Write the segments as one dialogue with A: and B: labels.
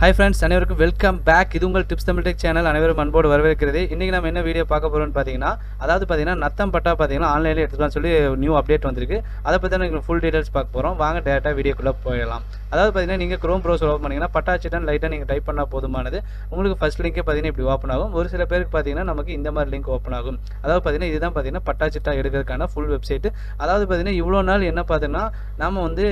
A: High friends அனைவருக்கும் welcome back இது உங்கள் டிப்ஸ் தமிழ் டெக் சேனல் அனைவரும் அன்போடு வரவேற்கிறது. இன்றைக்கி நம்ம என்ன வீடியோ பார்க்க போகிறோம்னு பார்த்தீங்கன்னா அதாவது பார்த்தீங்கன்னா நத்தம் பட்டா பார்த்தீங்கன்னா ஆன்லைனில் எடுத்துக்கலாம்னு சொல்லி நியூ அப்டேட் வந்திருக்கு. அதை பற்றி தான் ஃபுல் டீட்டெயில்ஸ் பார்க்க போகிறோம் வாங்க டேரெக்டாக வீடியோக்குள்ளே போயிடலாம். அதாவது பார்த்தீங்கன்னா நீங்கள் க்ரோம் ப்ரௌசர் ஓப்பன் பண்ணிங்கன்னா பட்டா லைட்டாக நீங்கள் டைப் பண்ணால் போதுமானது. உங்களுக்கு ஃபஸ்ட் லிங்கே பார்த்தீங்கன்னா இப்படி ஓப்பன் ஆகும். ஒரு சில பேருக்கு பார்த்தீங்கன்னா நமக்கு இந்த மாதிரி லிங்க் ஓப்பன் ஆகும். அதாவது பார்த்தீங்கன்னா இதுதான் பார்த்தீங்கன்னா பட்டா எடுக்கிறதுக்கான ஃபுல் வெப்சைட் அதாவது பார்த்தீங்கன்னா இவ்வளோ நாள் என்ன பார்த்தீங்கன்னா நம்ம வந்து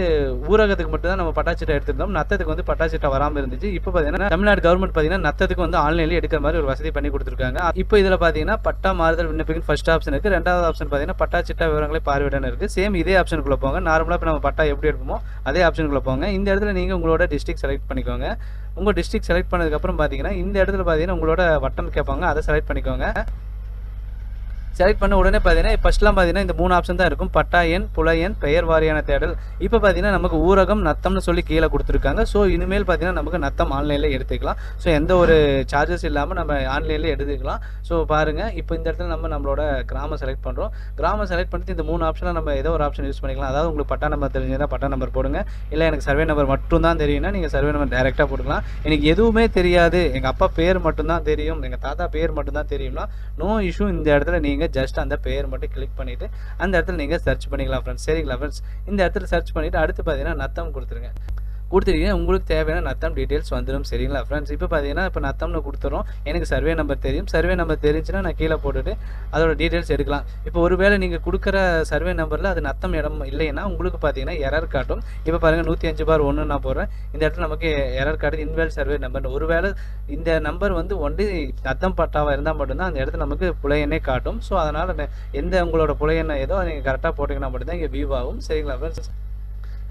A: ஊரகத்துக்கு மட்டும் தான் நம்ம பட்டாச்சிட்டா எடுத்துருந்தோம். நத்தத்துக்கு வந்து பட்டாச்சிட்டா வராமல் இருந்துச்சு. இப்போ பார்த்தீங்கன்னா தமிழ்நாடு கவர்மெண்ட் பார்த்தீங்கன்னா நத்தத்துக்கு வந்து ஆன்லைன்லேயே எடுக்கிற மாதிரி ஒரு வசதி பண்ணி கொடுத்துருக்காங்க. இப்போ இதில் பார்த்தீங்கன்னா பட்டா மாறுதல் விண்ணப்பிக்கும் ஃபர்ஸ்ட் ஆப்ஷன் இருக்குது ரெண்டாவது ஆப்ஷன் பார்த்தீங்கன்னா பட்டா சிட்டா விவரங்களை பார்வையிடன்னு இருக்குது சேம் இதே ஆப்ஷனுக்குள்ளே போங்க. நார்மலாக இப்போ நம்ம பட்டா எப்படி எடுப்போமோ அதே ஆப்ஷனுக்குள்ளே போங்க. இந்த இடத்துல நீங்கள் உங்களோட டிஸ்ட்ரிக்ட் செலக்ட் பண்ணிக்கோங்க. உங்கள் டிஸ்ட்ரிக்ட் செலக்ட் பண்ணதுக்கப்புறம் பார்த்தீங்கன்னா இந்த இடத்துல பார்த்தீங்கன்னா உங்களோட வட்டம் கேட்பாங்க அதை செலக்ட் பண்ணிக்கோங்க. செலக்ட் பண்ண உடனே பார்த்தீங்கன்னா ஃபஸ்ட்லாம் பார்த்தீங்கன்னா இந்த மூணு ஆப்ஷன் தான் இருக்கும். பட்டா எண் புல எண் பெயர் வாரியான தேடல். இப்போ பார்த்தீங்கன்னா நமக்கு ஊரகம் நத்தம்னு சொல்லி கீழே கொடுத்துருக்காங்க. ஸோ இனிமேல் பார்த்தீங்கன்னா நமக்கு நத்தம் ஆன்லைனில் எடுத்துக்கலாம். ஸோ எந்த ஒரு சார்ஜஸ் இல்லாமல் நம்ம ஆன்லைனில் எடுத்துக்கலாம். ஸோ பாருங்கள் இப்போ இந்த இடத்துல நம்ம நம்மளோட கிராமம் செலக்ட் பண்ணுறோம் கிராமம் செலக்ட் பண்ணிட்டு இந்த மூணு ஆப்ஷனில் நம்ம ஏதோ ஒரு ஆப்ஷன் யூஸ் பண்ணிக்கலாம். அதாவது உங்களுக்கு பட்டா நம்பர் தெரிஞ்சதா பட்டா நம்பர் போடுங்க. இல்லை எனக்கு சர்வே நம்பர் மட்டும் தான் தெரியும்னா நீங்கள் சர்வே நம்பர் டைரெக்டாக போட்டுக்கலாம். எனக்கு எதுவுமே தெரியாது. எங்கள் அப்பா பேர் மட்டும்தான் தெரியும். எங்கள் தாத்தா பேர் மட்டும்தான் தெரியும்னா நோ இஷ்யூ இந்த இடத்துல நீங்கள் ஜஸ்ட் அந்த பேர் மட்டும் கிளிக் பண்ணிவிட்டு அந்த இடத்துல நீங்கள் சர்ச் பண்ணிக்கலாம் ஃப்ரெண்ட்ஸ் சரிங்களா ஃப்ரெண்ட்ஸ் இந்த இடத்துல சர்ச் பண்ணிவிட்டு அடுத்து பார்த்தீங்கன்னா நத்தம் கொடுத்துருங்க. கொடுத்துருக்கீங்க. உங்களுக்கு தேவையான நத்தம் டீட்டெயில்ஸ் வந்துடும் சரிங்களா ஃப்ரெண்ட்ஸ் இப்போ பார்த்தீங்கன்னா இப்போ நத்தம்னு கொடுத்துறோம். எனக்கு சர்வே நம்பர் தெரியும். சர்வே நம்பர் தெரிஞ்சுன்னா நான் கீழே போட்டுட்டு அதோட டீட்டெயில்ஸ் எடுக்கலாம். இப்போ ஒருவேளை நீங்கள் கொடுக்குற சர்வே நம்பரில் அது நத்தம் இடம் இல்லைன்னா உங்களுக்கு பார்த்தீங்கன்னா எரர் காட்டும். இப்போ பாருங்கள் நூற்றி அஞ்சு பார் ஒன்று நான் போடுறேன். இந்த இடத்துல நமக்கு எரர் காட்டுது. இன்வேல் சர்வே நம்பர் ஒருவேளை இந்த நம்பர் வந்து ஒன்று நத்தம் பட்டாவாக இருந்தால் மட்டும்தான் அந்த இடத்துல நமக்கு புலையனே காட்டும். ஸோ அதனால் எந்த உங்களோட புலையெண்ணை ஏதோ நீங்கள் கரெக்டாக போட்டிங்கன்னா மட்டும்தான் இங்கே வியூ ஆகும். சரிங்களா ஃப்ரெண்ட்ஸ்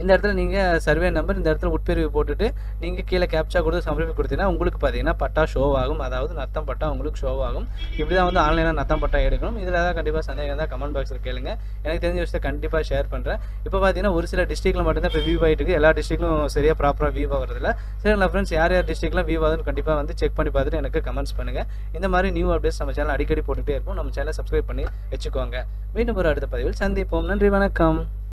A: இந்த இடத்துல நீங்கள் சர்வே நம்பர் இந்த இடத்துல உட்பிரிவு போட்டுட்டு நீங்கள் கீழே கேப்சா கொடுத்து சமர்ப்பி கொடுத்தீங்கன்னா உங்களுக்கு பார்த்தீங்கன்னா பட்டா ஷோ ஆகும். அதாவது நத்தம் பட்டா உங்களுக்கு ஷோ ஆகும். இப்படி தான் வந்து ஆன்லைனில் நத்தம் பட்டா எடுக்கணும். இதில் தான் கண்டிப்பாக சந்தேகம் தான் கமெண்ட் பாக்ஸில் கேளுங்க. எனக்கு தெரிஞ்ச விஷயத்தை கண்டிப்பாக ஷேர் பண்ணுறேன் இப்போ பார்த்தீங்கன்னா ஒரு சில டிஸ்ட்ரிக்டில் மட்டும்தான் இப்போ வியூ ஆகிட்டு எல்லா டிஸ்ட்ரிக்ட்லும் சரியாக ப்ராப்பராக வியூ சரி நான் ஃப்ரெண்ட்ஸ் யார் யார் டிஸ்ட்ரிக்ட்லாம் வியூ ஆகுதுன்னு கண்டிப்பாக வந்து செக் பண்ணி பார்த்துட்டு எனக்கு கமெண்ட்ஸ் பண்ணுங்கள் இந்த மாதிரி நியூ அப்டேட்ஸ் நம்ம சேனல் அடிக்கடி போட்டுகிட்டே இருப்போம். நம்ம சேனலை சப்ஸ்கிரைப் பண்ணி வச்சுக்கோங்க. மீண்டும் ஒரு அடுத்த பதிவில் சந்திப்போம். நன்றி வணக்கம்.